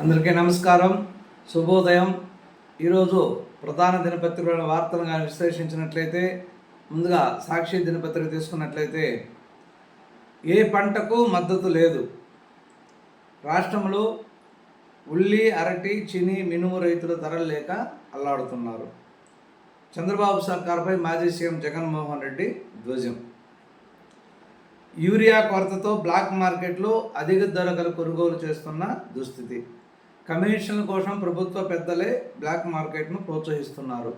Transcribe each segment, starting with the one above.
అందరికీ నమస్కారం. శుభోదయం. ఈరోజు ప్రధాన దినపత్రికల వార్తలను కానీ విశ్లేషించినట్లయితే ముందుగా సాక్షి దినపత్రిక తీసుకున్నట్లయితే ఏ పంటకు మద్దతు లేదు. రాష్ట్రంలో ఉల్లి అరటి చిని మినుము రైతుల ధరలు లేక అల్లాడుతున్నారు. చంద్రబాబు సర్కార్పై మాజీ సీఎం జగన్మోహన్ రెడ్డి ధ్వజం. యూరియా కొరతతో బ్లాక్ మార్కెట్లో అధిక ధరలు కొనుగోలు చేస్తున్న దుస్థితి. కమిషన్ల కోసం ప్రభుత్వ పెద్దలే బ్లాక్ మార్కెట్ను ప్రోత్సహిస్తున్నారు.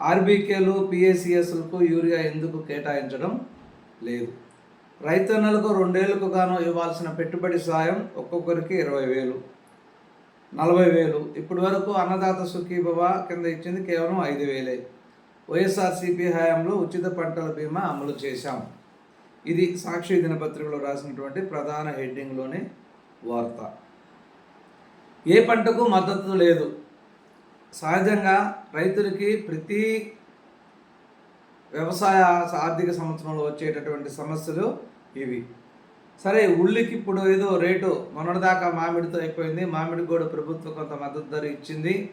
ఆర్బీకేలు పిఏసిఎస్లకు యూరియా ఎందుకు కేటాయించడం లేదు. రైతన్నలకు రెండేళ్ళకు గాను ఇవ్వాల్సిన పెట్టుబడి సాయం ఒక్కొక్కరికి ఇరవై వేలు నలభై వేలు. ఇప్పటి వరకు అన్నదాత సుఖీభవ కింద ఇచ్చింది కేవలం ఐదు వేలే. వైఎస్ఆర్సీపీ హయాంలో ఉచిత పంటల బీమా అమలు చేశాం. ఇది సాక్షి దినపత్రికలో రాసినటువంటి ప్రధాన హెడ్డింగ్లోని వార్త. ఏ పంటకు మద్దతు లేదు. సహజంగా రైతులకి ప్రతి వ్యవసాయ ఆర్థిక సంవత్సరంలో వచ్చేటటువంటి సమస్యలు ఇవి. సరే ఉల్లికి ఇప్పుడు ఏదో రేటు మొన్నటిదాకా మామిడితో అయిపోయింది. మామిడికి కూడా ప్రభుత్వం కొంత మద్దతు ధర ఇచ్చింది.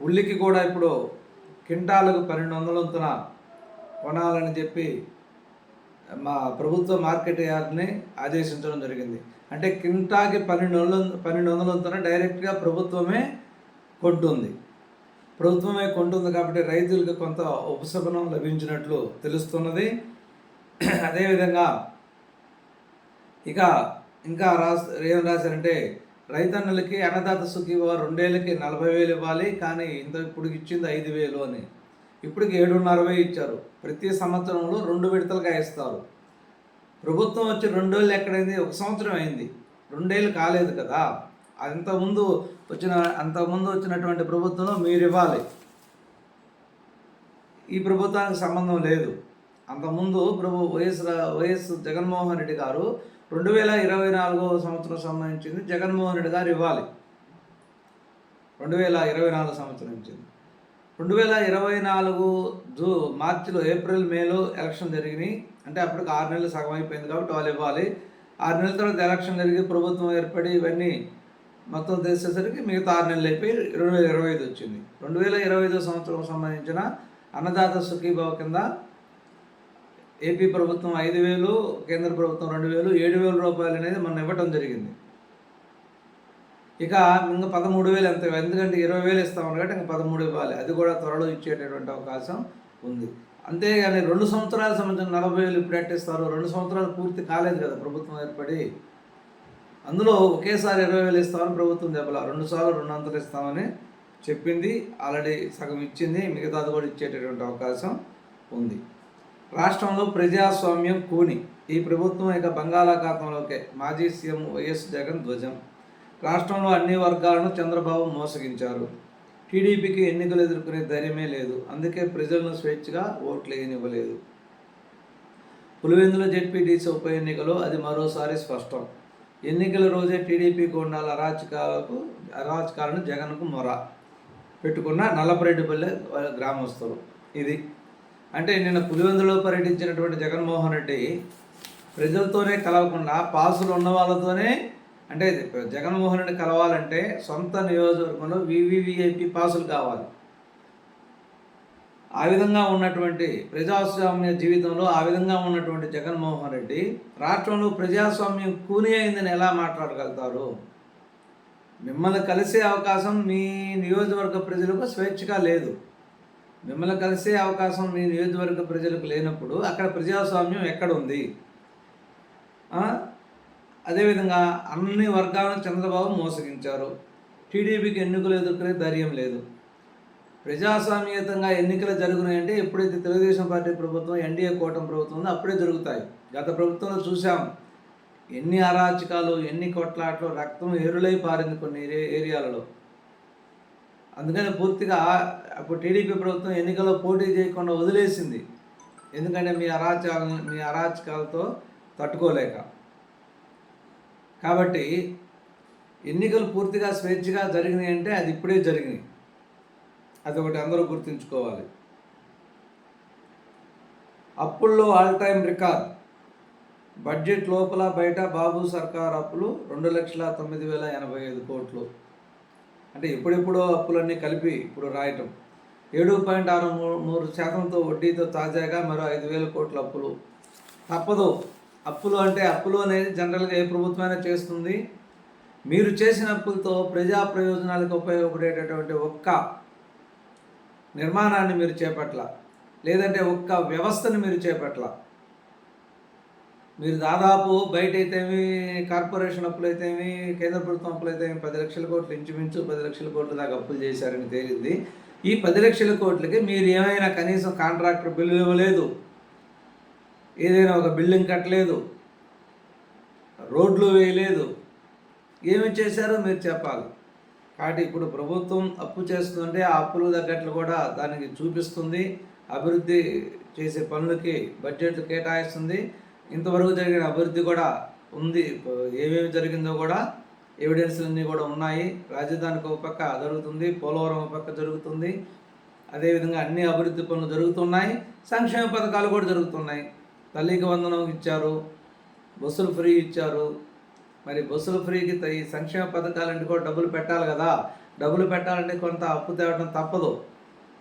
ఉల్లికి కూడా ఇప్పుడు కింటాలకు పన్నెండు వందల వంతున కొనాలని చెప్పి మా ప్రభుత్వ మార్కెట్ యార్డ్ని ఆదేశించడం జరిగింది. అంటే కింటాకి పన్నెండు వందల పన్నెండు వందలంతున డైరెక్ట్గా ప్రభుత్వమే కొంటుంది. ప్రభుత్వమే కొంటుంది కాబట్టి రైతులకు కొంత ఉపశమనం లభించినట్లు తెలుస్తున్నది. అదేవిధంగా ఇక ఇంకా రాస్ ఏం రాశారంటే రైతన్నులకి అన్నదాత సుఖీభవ రెండేళ్ళకి నలభై వేలు ఇవ్వాలి కానీ ఇంత ఇప్పుడు ఇచ్చింది ఐదు వేలు అని. ఇప్పటికి ఏడున్నర వేలు ఇచ్చారు. ప్రతి సంవత్సరంలో రెండు విడతలుగా ఇస్తారు. ప్రభుత్వం వచ్చి రెండేళ్ళు ఎక్కడైంది? ఒక సంవత్సరం అయింది. రెండేళ్ళు కాలేదు కదా. అంతకుముందు వచ్చిన అంతకుముందు వచ్చినటువంటి ప్రభుత్వంలో మీరు ఇవ్వాలి. ఈ ప్రభుత్వానికి సంబంధం లేదు. అంతకుముందు ప్రభు వైఎస్ వైఎస్ జగన్మోహన్ రెడ్డి గారు రెండు వేల ఇరవై నాలుగో సంవత్సరం సంబంధించింది జగన్మోహన్ రెడ్డి గారు ఇవ్వాలి. రెండు వేల ఇరవై నాలుగు సంవత్సరం ఇచ్చింది. రెండు వేల ఇరవై నాలుగు జూ మార్చిలో ఏప్రిల్ మేలో ఎలక్షన్ జరిగినాయి. అంటే అప్పటికి ఆరు నెలలు సగం అయిపోయింది కాబట్టి వాళ్ళు ఇవ్వాలి. ఆరు నెలల తర్వాత ఎలక్షన్ జరిగి ప్రభుత్వం ఏర్పడి ఇవన్నీ మొత్తం తెలిసేసరికి మిగతా ఆరు నెలలు అయిపోయి రెండు వేల ఇరవై ఐదు వచ్చింది. రెండు వేల ఇరవై ఐదో సంవత్సరం సంబంధించిన అన్నదాత సుఖీభావ కింద ఏపీ ప్రభుత్వం ఐదు వేలు కేంద్ర ప్రభుత్వం రెండు వేలు ఏడు వేల రూపాయలు అనేది మనం ఇవ్వటం జరిగింది. ఇక ఇంకా పదమూడు వేలు ఎంత? ఎందుకంటే ఇరవై వేలు ఇస్తాం కాబట్టి ఇంకా పదమూడు ఇవ్వాలి. అది కూడా త్వరలో ఇచ్చేటటువంటి అవకాశం ఉంది. అంతేగాని రెండు సంవత్సరాల సంబంధించిన నలభై వేలు ఇప్పుడు ఎట్టిస్తారు రెండు సంవత్సరాలు పూర్తి కాలేదు కదా ప్రభుత్వం ఏర్పడి. అందులో ఒకేసారి ఇరవై వేలు ఇస్తామని ప్రభుత్వం చెప్పాల. రెండు సార్లు రెండు అంతలు ఇస్తామని చెప్పింది. ఆల్రెడీ సగం ఇచ్చింది. మిగతాది కూడా ఇచ్చేటటువంటి అవకాశం ఉంది. రాష్ట్రంలో ప్రజాస్వామ్యం కూని. ఈ ప్రభుత్వం ఇక బంగాళాఖాతంలోకే మాజీ సీఎం వైఎస్ జగన్ ధ్వజం. రాష్ట్రంలో అన్ని వర్గాలను చంద్రబాబు మోసగించారు. టీడీపీకి ఎన్నికలు ఎదుర్కొనే ధైర్యమే లేదు. అందుకే ప్రజలను స్వేచ్ఛగా ఓట్లు వేయనివ్వలేదు పులివెందుల జెడ్పీటీసీ ఉప ఎన్నికలో అది మరోసారి స్పష్టం. ఎన్నికల రోజే టీడీపీకి ఉండాలి అరాచకాలకు అరాచకాలను జగన్కు మొర పెట్టుకున్న నల్లపరెడ్డిపల్లె గ్రామస్తులు. ఇది అంటే నిన్న పులివెందులో పర్యటించినటువంటి జగన్మోహన్ రెడ్డి ప్రజలతోనే కలవకుండా పాసులు ఉన్న వాళ్ళతోనే అంటే జగన్మోహన్ రెడ్డి కలవాలంటే సొంత నియోజకవర్గంలో వివివిఐపి పాసులు కావాలి. ఆ విధంగా ఉన్నటువంటి ప్రజాస్వామ్య జీవితంలో ఆ విధంగా ఉన్నటువంటి జగన్మోహన్ రెడ్డి రాష్ట్రంలో ప్రజాస్వామ్యం కూని అయిందని ఎలా మాట్లాడగలుగుతారు? మిమ్మల్ని కలిసే అవకాశం మీ నియోజకవర్గ ప్రజలకు స్వేచ్ఛగా లేదు. మిమ్మల్ని కలిసే అవకాశం మీ నియోజకవర్గ ప్రజలకు లేనప్పుడు అక్కడ ప్రజాస్వామ్యం ఎక్కడ ఉంది? అదేవిధంగా అన్ని వర్గాలను చంద్రబాబు మోసగించారు. టీడీపీకి ఎన్నికలు ఎదుర్కొనే ధైర్యం లేదు. ప్రజాస్వామ్యతంగా ఎన్నికలు జరుగునాయంటే ఎప్పుడైతే తెలుగుదేశం పార్టీ ప్రభుత్వం ఎన్డీఏ కూటమి ప్రభుత్వం ఉందో అప్పుడే జరుగుతాయి. గత ప్రభుత్వంలో చూసాం ఎన్ని అరాచకాలు ఎన్ని కొట్లాట్లు రక్తం ఎరులై పారింది కొన్ని ఏరియాలలో. అందుకని పూర్తిగా అప్పుడు టీడీపీ ప్రభుత్వం ఎన్నికల్లో పోటీ చేయకుండా వదిలేసింది. ఎందుకంటే మీ అరాచకాలను మీ అరాచకాలతో తట్టుకోలేక. కాబట్టి ఎన్నికలు పూర్తిగా స్వేచ్ఛగా జరిగినాయి అంటే అది ఇప్పుడే జరిగినాయి. అదొకటి అందరూ గుర్తుంచుకోవాలి. అప్పుల్లో ఆల్ టైమ్ రికార్డ్ బడ్జెట్ లోపల బయట బాబు సర్కార్ అప్పులు రెండు లక్షల తొమ్మిది వేల ఎనభై ఐదు కోట్లు. అంటే ఎప్పుడెప్పుడో అప్పులన్నీ కలిపి ఇప్పుడు రాయటం. ఏడు పాయింట్ ఆరు మూడు మూడు శాతంతో వడ్డీతో తాజాగా మరో ఐదు వేల కోట్ల అప్పులు. తప్పదు. అప్పులు అంటే అప్పులు అనేది జనరల్గా ఏ ప్రభుత్వమైనా చేస్తుంది. మీరు చేసిన అప్పులతో ప్రజా ప్రయోజనాలకు ఉపయోగపడేటటువంటి ఒక్క నిర్మాణాన్ని మీరు చేపట్ల. లేదంటే ఒక్క వ్యవస్థను మీరు చేపట్ల. మీరు దాదాపు బయట అయితేమి కార్పొరేషన్ అప్పులైతేమి కేంద్ర ప్రభుత్వం అప్పులైతేమి పది లక్షల కోట్లు ఇంచుమించు పది లక్షల కోట్ల దాకా అప్పులు చేశారని తేలింది. ఈ పది లక్షల కోట్లకి మీరు ఏమైనా కనీసం కాంట్రాక్టర్ బిల్లు ఇవ్వలేదు. ఏదైనా ఒక బిల్డింగ్ కట్టలేదు రోడ్లు వేయలేదు ఏమి చేశారో మీరు చెప్పాలి. కాబట్టి ఇప్పుడు ప్రభుత్వం అప్పు చేస్తుందంటే ఆ అప్పులు తగ్గట్లు కూడా దానికి చూపిస్తుంది అభివృద్ధి చేసే పనులకి బడ్జెట్ కేటాయిస్తుంది. ఇంతవరకు జరిగిన అభివృద్ధి కూడా ఉంది. ఏమేమి జరిగిందో కూడా ఎవిడెన్స్లన్నీ కూడా ఉన్నాయి. రాజధానికి ఒక పక్క జరుగుతుంది పోలవరం ఒక పక్క జరుగుతుంది. అదేవిధంగా అన్ని అభివృద్ధి పనులు జరుగుతున్నాయి. సంక్షేమ పథకాలు కూడా జరుగుతున్నాయి. తల్లికి వందనం ఇచ్చారు బస్సులు ఫ్రీ ఇచ్చారు. మరి బస్సులు ఫ్రీకి ఈ సంక్షేమ పథకాలంటే కూడా డబ్బులు పెట్టాలి కదా. డబ్బులు పెట్టాలంటే కొంత అప్పు తేవడం తప్పదు.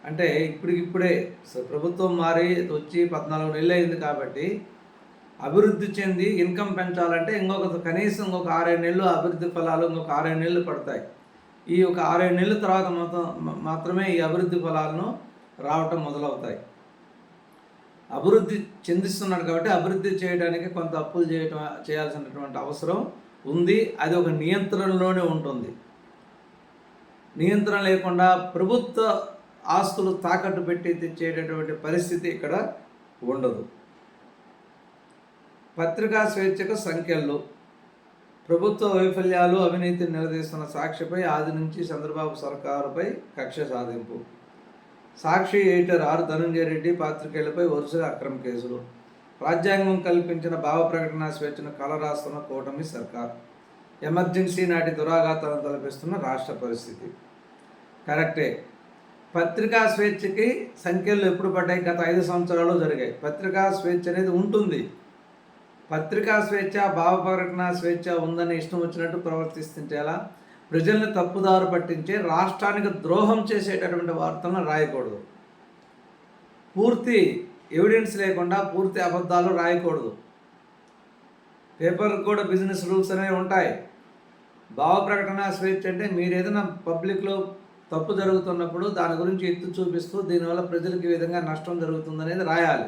అంటే ఇప్పటికిప్పుడే ప్రభుత్వం మారి వచ్చి పద్నాలుగు నెలలు అయింది కాబట్టి అభివృద్ధి చెంది ఇన్కమ్ పెంచాలంటే ఇంకొక కనీసం ఇంకొక ఆరేడు నెలలు అభివృద్ధి ఫలాలు ఇంకొక ఆరేడు నెలలు పడతాయి. ఈ ఒక ఆరేడు నెలల తర్వాత మాత్రం మాత్రమే ఈ అభివృద్ధి ఫలాలను రావటం మొదలవుతాయి. అభివృద్ధి చెందిస్తున్నాడు కాబట్టి అభివృద్ధి చేయడానికి కొంత అప్పులు చేయటం చేయాల్సినటువంటి అవసరం ఉంది. అది ఒక నియంత్రణలోనే ఉంటుంది. నియంత్రణ లేకుండా ప్రభుత్వ ఆస్తులు తాకట్టు పెట్టి తెచ్చేటటువంటి పరిస్థితి ఇక్కడ ఉండదు. పత్రికా స్వేచ్ఛకు సంఖ్యలు ప్రభుత్వ వైఫల్యాలు అవినీతిని నిలదీస్తున్న సాక్షిపై ఆది నుంచి చంద్రబాబు సర్కారుపై కక్ష సాధింపు. సాక్షి ఎడిటర్ ఆర్ ధనంజయ రెడ్డి పాత్రికేయులపై వరుస అక్రమ కేసులు. రాజ్యాంగం కల్పించిన భావ ప్రకటన స్వేచ్ఛను కలరాస్తున్న కూటమి సర్కార్. ఎమర్జెన్సీ నాటి దురాఘాతాలను తలపిస్తున్న రాష్ట్ర పరిస్థితి. కరెక్టే. పత్రికా స్వేచ్ఛకి సంఖ్యలు ఎప్పుడు పడ్డాయి? గత ఐదు సంవత్సరాలు జరిగాయి. పత్రికా స్వేచ్ఛ అనేది ఉంటుంది. పత్రికా స్వేచ్ఛ భావ ప్రకటన స్వేచ్ఛ ఉందని ఇష్టం వచ్చినట్టు ప్రవర్తిస్తుంటే ఎలా? ప్రజల్ని తప్పుదారు పట్టించే రాష్ట్రానికి ద్రోహం చేసేటటువంటి వార్తలను రాయకూడదు. పూర్తి ఎవిడెన్స్ లేకుండా పూర్తి అబద్ధాలు రాయకూడదు. పేపర్కి కూడా బిజినెస్ రూల్స్ అనేవి ఉంటాయి. భావ ప్రకటన స్వేచ్ఛ అంటే మీరు ఏదైనా పబ్లిక్లో తప్పు జరుగుతున్నప్పుడు దాని గురించి ఎత్తు చూపిస్తూ దీనివల్ల ప్రజలకు ఈ విధంగా నష్టం జరుగుతుందనేది రాయాలి.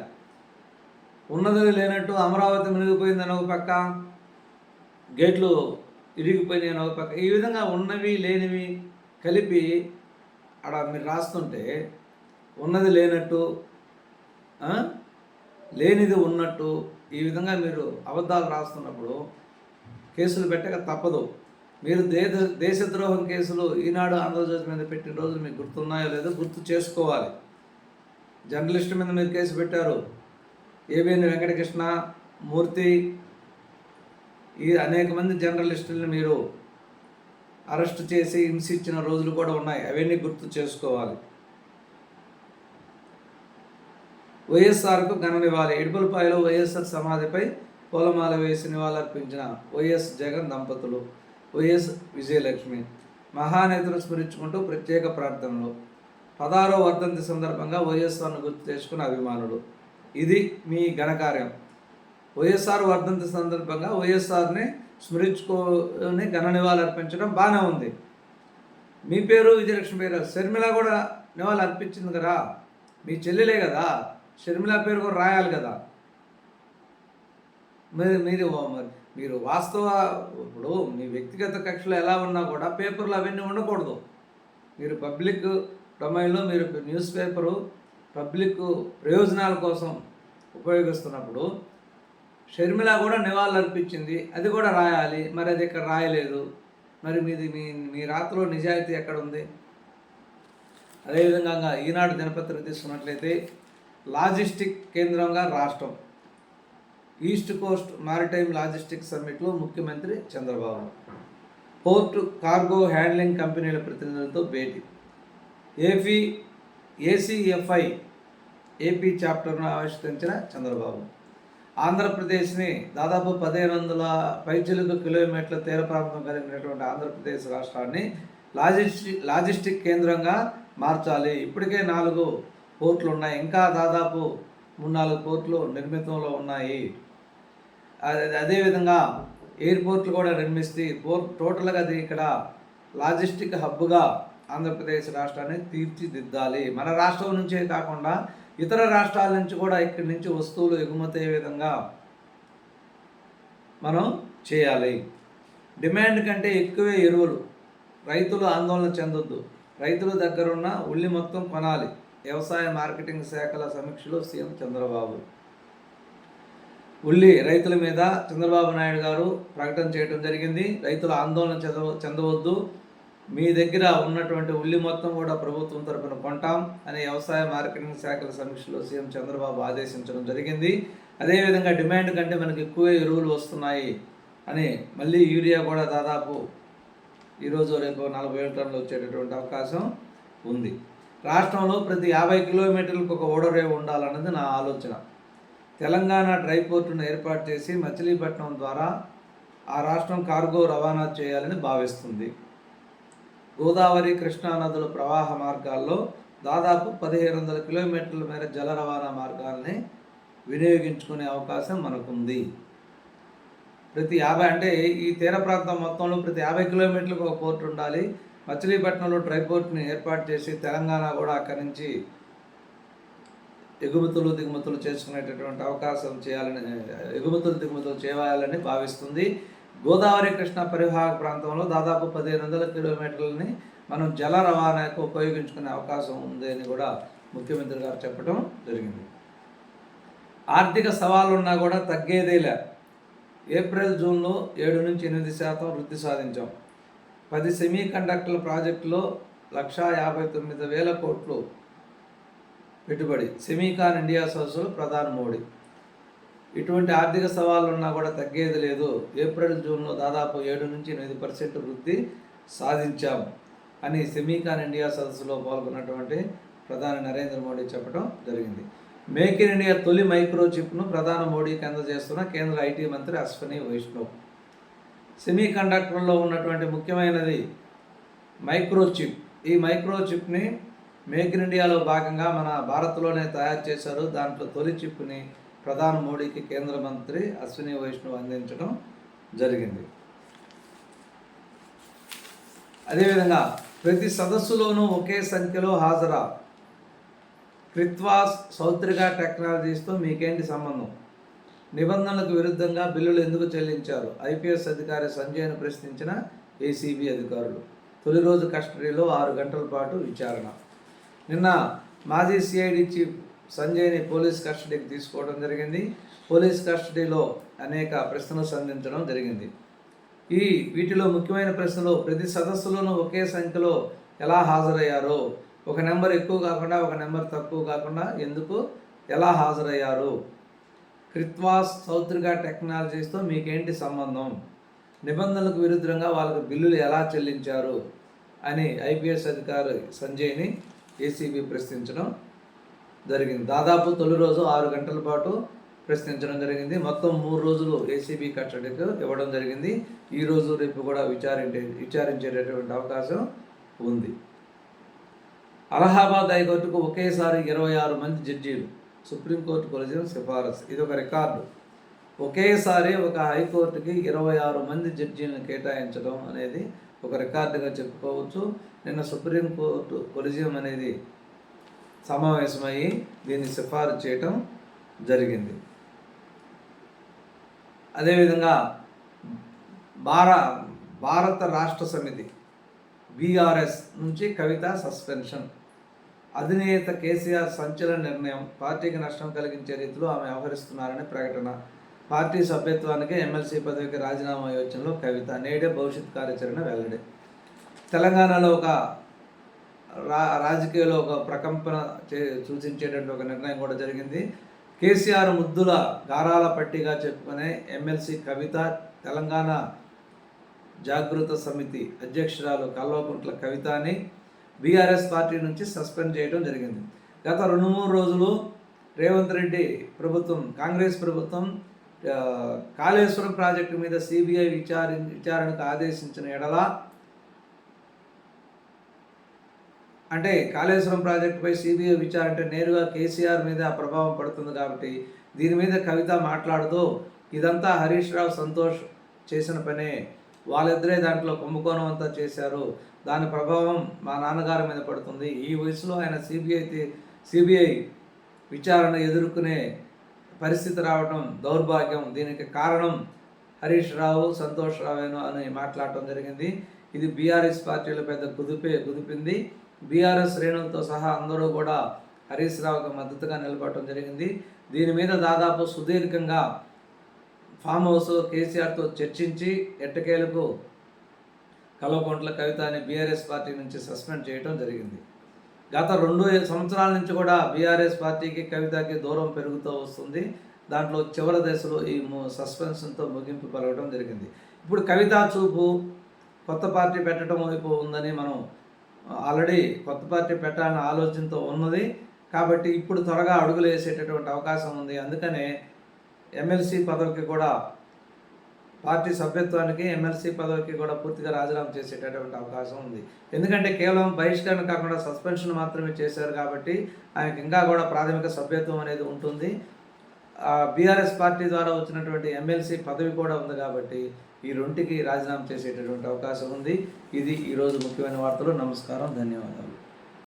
ఉన్నది లేనట్టు అమరావతి మునిగిపోయిందని ఒక పక్క గేట్లు ఇరిగిపోయినాయి అని ఒక పక్క. ఈ విధంగా ఉన్నవి లేనివి కలిపి అక్కడ మీరు రాస్తుంటే ఉన్నది లేనట్టు లేనిది ఉన్నట్టు ఈ విధంగా మీరు అబద్ధాలు రాస్తున్నప్పుడు కేసులు పెట్టక తప్పదు. మీరు దేశ దేశద్రోహం కేసులు ఈనాడు ఆంధ్రజ్యోతి మీద పెట్టిన రోజులు మీకు గుర్తున్నాయో లేదో గుర్తు చేసుకోవాలి. జర్నలిస్ట్ మీద మీరు కేసు పెట్టారు. ఏబిఎన్ వెంకటకృష్ణ మూర్తి ఈ అనేక మంది జర్నలిస్టులను మీరు అరెస్ట్ చేసి హింసించిన రోజులు కూడా ఉన్నాయి. అవన్నీ గుర్తు చేసుకోవాలి. వైఎస్ఆర్కు ఘననివ్వాలి ఇడుపులపాయలో వైఎస్ఆర్ సమాధిపై పూలమాల వేసి నివాళులర్పించిన వైఎస్ జగన్ దంపతులు వైఎస్ విజయలక్ష్మి మహానేతలు స్మరించుకుంటూ ప్రత్యేక ప్రార్థనలు. పదహారో వర్ధంతి సందర్భంగా వైఎస్ఆర్ను గుర్తు చేసుకున్న అభిమానులు ఇది మీ ఘనకార్యం వైఎస్ఆర్ వర్ధంతి సందర్భంగా వైఎస్ఆర్ని స్మరించుకొని ఘన నివాళులు అర్పించడం బాగానే ఉంది. మీ పేరు విజయలక్ష్మి పేరు షర్మిల కూడా నివాళులు అర్పించింది కదా? మీ చెల్లెలే కదా? షర్మిల పేరు కూడా రాయాలి కదా? మీరు మీరు మరి మీరు వాస్తవ ఇప్పుడు మీ వ్యక్తిగత కక్షలు ఎలా ఉన్నా కూడా పేపర్లు అవన్నీ ఉండకూడదు. మీరు పబ్లిక్ డొమైన్లో మీరు న్యూస్ పేపరు పబ్లిక్ ప్రయోజనాల కోసం ఉపయోగిస్తున్నప్పుడు షర్మిల కూడా నివాళులర్పించింది. అది కూడా రాయాలి. మరి అది ఇక్కడ రాయలేదు. మరి మీది మీ మీ రాతలో నిజాయితీ ఎక్కడ ఉంది అదేవిధంగా ఈనాడు దినపత్రిక తీసుకున్నట్లయితే లాజిస్టిక్ కేంద్రంగా రాష్ట్రం. ఈస్ట్ కోస్ట్ మారిటైమ్ లాజిస్టిక్ సమ్మిట్లో ముఖ్యమంత్రి చంద్రబాబు. పోర్టు కార్గో హ్యాండ్లింగ్ కంపెనీల ప్రతినిధులతో భేటీ. ఏపీ ఏసీఎఫ్ఐ ఏపీ చాప్టర్ను ఆవిష్కరించిన చంద్రబాబు. ఆంధ్రప్రదేశ్ని దాదాపు పదిహేను వందల పైచిలుకు కిలోమీటర్ల తీర ప్రాంతం కలిగినటువంటి ఆంధ్రప్రదేశ్ రాష్ట్రాన్ని లాజిస్టిక్ లాజిస్టిక్ కేంద్రంగా మార్చాలి. ఇప్పటికే నాలుగు పోర్ట్లు ఉన్నాయి ఇంకా దాదాపు మూడు నాలుగు పోర్ట్లు నిర్మితంలో ఉన్నాయి. అదే- అదేవిధంగా ఎయిర్పోర్ట్లు కూడా నిర్మిస్తే పోర్ట్ టోటల్గా అది ఇక్కడ లాజిస్టిక్ హబ్గా ఆంధ్రప్రదేశ్ రాష్ట్రాన్ని తీర్చిదిద్దాలి. మన రాష్ట్రం నుంచే కాకుండా ఇతర రాష్ట్రాల నుంచి కూడా ఇక్కడి నుంచి వస్తువులు ఎగుమతి అయ్యే విధంగా మనం చేయాలి. డిమాండ్ కంటే ఎక్కువే ఎరువులు. రైతులు ఆందోళన చెందొద్దు. రైతుల దగ్గరున్న ఉల్లి మొత్తం కొనాలి. వ్యవసాయ మార్కెటింగ్ శాఖల సమీక్షలో సీఎం చంద్రబాబు. ఉల్లి రైతుల మీద చంద్రబాబు నాయుడు గారు ప్రకటన చేయడం జరిగింది. రైతులు ఆందోళన చెంద చెందవద్దు. మీ దగ్గర ఉన్నటువంటి ఉల్లి మొత్తం కూడా ప్రభుత్వం తరపున కొంటాం అని వ్యవసాయ మార్కెటింగ్ శాఖల సమీక్షలో సీఎం చంద్రబాబు ఆదేశించడం జరిగింది. అదేవిధంగా డిమాండ్ కంటే మనకి ఎక్కువ ఎరువులు వస్తున్నాయి అని మళ్ళీ యూరియా కూడా దాదాపు ఈరోజు రేపు నలభై ఏడు టన్నులు వచ్చేటటువంటి అవకాశం ఉంది. రాష్ట్రంలో ప్రతి యాభై కిలోమీటర్లకు ఒక ఓడరేవు ఉండాలన్నది నా ఆలోచన. తెలంగాణ డ్రై పోర్టును ఏర్పాటు చేసి మచిలీపట్నం ద్వారా ఆ రాష్ట్రం కార్గో రవాణా చేయాలని భావిస్తుంది. గోదావరి కృష్ణా నదుల ప్రవాహ మార్గాల్లో దాదాపు పదిహేను వందల కిలోమీటర్ల మేర జల రవాణా మార్గాల్ని వినియోగించుకునే అవకాశం మనకుంది. ప్రతి యాభై అంటే ఈ తీర ప్రాంతం మొత్తంలో ప్రతి యాభై కిలోమీటర్లకు ఒక పోర్ట్ ఉండాలి. మచిలీపట్నంలో డ్రై పోర్ట్ని ఏర్పాటు చేసి తెలంగాణ కూడా అక్కడి నుంచి ఎగుమతులు దిగుమతులు చేసుకునేటటువంటి అవకాశం చేయాలని ఎగుమతులు దిగుమతులు చేయాలని భావిస్తుంది. గోదావరి కృష్ణ పరివాహక ప్రాంతంలో దాదాపు పదిహేను వందల కిలోమీటర్లని మనం జల రవాణాకు ఉపయోగించుకునే అవకాశం ఉంది అని కూడా ముఖ్యమంత్రి గారు చెప్పడం జరిగింది. ఆర్థిక సవాళ్ళు ఉన్నా కూడా తగ్గేదేలే ఏప్రిల్ జూన్లో ఏడు నుంచి ఎనిమిది శాతం వృద్ధి సాధించాం. పది సెమీ కండక్టర్ల ప్రాజెక్టులో లక్షా యాభై తొమ్మిది వేల కోట్లు పెట్టుబడి. సెమీకాన్ ఇండియా సదస్సులో ప్రధాని మోడీ. ఇటువంటి ఆర్థిక సవాళ్ళు ఉన్నా కూడా తగ్గేది లేదు. ఏప్రిల్ జూన్లో దాదాపు ఏడు నుంచి ఎనిమిది పర్సెంట్ వృద్ధి సాధించాం అని సెమీకాన్ ఇండియా సదస్సులో పాల్గొన్నటువంటి ప్రధాని నరేంద్ర మోడీ చెప్పడం జరిగింది. మేక్ ఇన్ ఇండియా తొలి మైక్రో చిప్ను ప్రధాని మోడీకి అందజేస్తున్న కేంద్ర ఐటీ మంత్రి అశ్వని వైష్ణవ్. సెమీ కండక్టర్లో ఉన్నటువంటి ముఖ్యమైనది మైక్రో చిప్ ఈ మైక్రో చిప్ని మేక్ ఇన్ ఇండియాలో భాగంగా మన భారత్లోనే తయారు చేశారు. దాంట్లో తొలి చిప్ని ప్రధాని మోడీకి కేంద్ర మంత్రి అశ్విని వైష్ణవ్ అందించడం జరిగింది. అదేవిధంగా ప్రతి సదస్సులోనూ ఒకే సంఖ్యలో హాజరా. క్రిత్వాస్ సౌత్రిగా టెక్నాలజీస్తో మీకేంటి సంబంధం? నిబంధనలకు విరుద్ధంగా బిల్లులు ఎందుకు చెల్లించారు? ఐపీఎస్ అధికారి సంజయ్ను ప్రశ్నించిన ఏసీబీ అధికారులు. తొలి రోజు కస్టడీలో ఆరు గంటల పాటు విచారణ. నిన్న మాజీ సిఐడి చీఫ్ సంజయ్ని పోలీస్ కస్టడీకి తీసుకోవడం జరిగింది. పోలీస్ కస్టడీలో అనేక ప్రశ్నలు సంధించడం జరిగింది. ఈ వీటిలో ముఖ్యమైన ప్రశ్నలు ప్రతి సదస్సులోనూ ఒకే సంఖ్యలో ఎలా హాజరయ్యారు ఒక నెంబర్ ఎక్కువ కాకుండా ఒక నెంబర్ తక్కువ కాకుండా ఎందుకు ఎలా హాజరయ్యారు? క్రిత్వాస్ సౌత్రిగా టెక్నాలజీస్తో మీకేంటి సంబంధం? నిబంధనలకు విరుద్ధంగా వాళ్ళకు బిల్లులు ఎలా చెల్లించారు? అని ఐపీఎస్ అధికారి సంజయ్ని ఏసీబీ ప్రశ్నించడం జరిగింది. దాదాపు తొలి రోజు ఆరు గంటల పాటు ప్రశ్నించడం జరిగింది. మొత్తం మూడు రోజులు ఏసీబీ కస్టడీకి ఇవ్వడం జరిగింది. ఈ రోజు రేపు కూడా విచారించే విచారించేటటువంటి అవకాశం ఉంది. అలహాబాద్ హైకోర్టుకు ఒకేసారి ఇరవై ఆరు మంది జడ్జీలు సుప్రీంకోర్టు కొలిజియం సిఫారసు. ఇది ఒక రికార్డు. ఒకేసారి ఒక హైకోర్టుకి ఇరవై ఆరు మంది జడ్జీలను కేటాయించడం అనేది ఒక రికార్డుగా చెప్పుకోవచ్చు. నిన్న సుప్రీంకోర్టు కొలిజియం అనేది సమావేశమై దీన్ని సిఫారసు చేయటం జరిగింది. అదేవిధంగా భార భారత రాష్ట్ర సమితి బీఆర్ఎస్ నుంచి కవిత సస్పెన్షన్. అధినేత కేసీఆర్ సంచలన నిర్ణయం పార్టీకి నష్టం కలిగించే రీతిలో ఆమె వ్యవహరిస్తున్నారని ప్రకటన. పార్టీ సభ్యత్వానికి ఎమ్మెల్సీ పదవికి రాజీనామా యోచనలో కవిత నేడే భవిష్యత్ కార్యాచరణ వెల్లడి. తెలంగాణలో ఒక రా రాజకీయాల్లో ఒక ప్రకంపన చే సూచించేటువంటి ఒక నిర్ణయం కూడా జరిగింది. కేసీఆర్ ముద్దుల గారాల పట్టిగా చెప్పుకునే ఎమ్మెల్సీ కవిత తెలంగాణ జాగృత సమితి అధ్యక్షురాలు కల్వకుంట్ల కవితని బీఆర్ఎస్ పార్టీ నుంచి సస్పెండ్ చేయడం జరిగింది. గత రెండు మూడు రోజులు రేవంత్ రెడ్డి ప్రభుత్వం కాంగ్రెస్ ప్రభుత్వం కాళేశ్వరం ప్రాజెక్టు మీద సిబిఐ విచారి విచారణకు ఆదేశించిన ఎడల అంటే కాళేశ్వరం ప్రాజెక్టుపై సిబిఐ విచారణ అంటే నేరుగా కేసీఆర్ మీద ఆ ప్రభావం పడుతుంది కాబట్టి దీని మీద కవిత మాట్లాడుతూ ఇదంతా హరీష్ రావు సంతోష్ చేసిన పనే. వాళ్ళిద్దరే దాంట్లో కుంభకోణం అంతా చేశారు. దాని ప్రభావం మా నాన్నగారి మీద పడుతుంది. ఈ వయసులో ఆయన సిబిఐ సిబిఐ విచారణ ఎదుర్కొనే పరిస్థితి రావడం దౌర్భాగ్యం. దీనికి కారణం హరీష్ రావు సంతోష్ రావేను అని మాట్లాడటం జరిగింది. ఇది బీఆర్ఎస్ పార్టీల పెద్ద కుదిపే కుదిపింది. బీఆర్ఎస్ శ్రేణులతో సహా అందరూ కూడా హరీష్ రావుకి మద్దతుగా నిలబడటం జరిగింది. దీని మీద దాదాపు సుదీర్ఘంగా ఫామ్ హౌస్ కేసీఆర్తో చర్చించి ఎట్టకేలకు కల్వకుంట్ల కవితని బీఆర్ఎస్ పార్టీ నుంచి సస్పెండ్ చేయడం జరిగింది. గత రెండు సంవత్సరాల నుంచి కూడా బీఆర్ఎస్ పార్టీకి కవితకి దూరం పెరుగుతూ వస్తుంది. దాంట్లో చివరి దశలో ఈ ము- సస్పెన్షన్తో ముగింపు పలగడం జరిగింది. ఇప్పుడు కవిత చూపు కొత్త పార్టీ పెట్టడం వైపు ఉందని మనం ఆల్రెడీ కొత్త పార్టీ పెట్టాలన్న ఆలోచనతో ఉన్నది. కాబట్టి ఇప్పుడు త్వరగా అడుగులు వేసేటటువంటి అవకాశం ఉంది. అందుకనే ఎమ్మెల్సీ పదవికి కూడా పార్టీ సభ్యత్వానికి ఎమ్మెల్సీ పదవికి కూడా పూర్తిగా రాజీనామా చేసేటటువంటి అవకాశం ఉంది. ఎందుకంటే కేవలం బహిష్కరణ కాకుండా సస్పెన్షన్ మాత్రమే చేశారు కాబట్టి ఆయనకి ఇంకా కూడా ప్రాథమిక సభ్యత్వం అనేది ఉంటుంది. బీఆర్ఎస్ పార్టీ ద్వారా వచ్చినటువంటి ఎమ్మెల్సీ పదవి కూడా ఉంది కాబట్టి ఈ రెంటికి రాజీనామా చేసేటటువంటి అవకాశం ఉంది. ఇది ఈరోజు ముఖ్యమైన వార్తలు. నమస్కారం. ధన్యవాదాలు.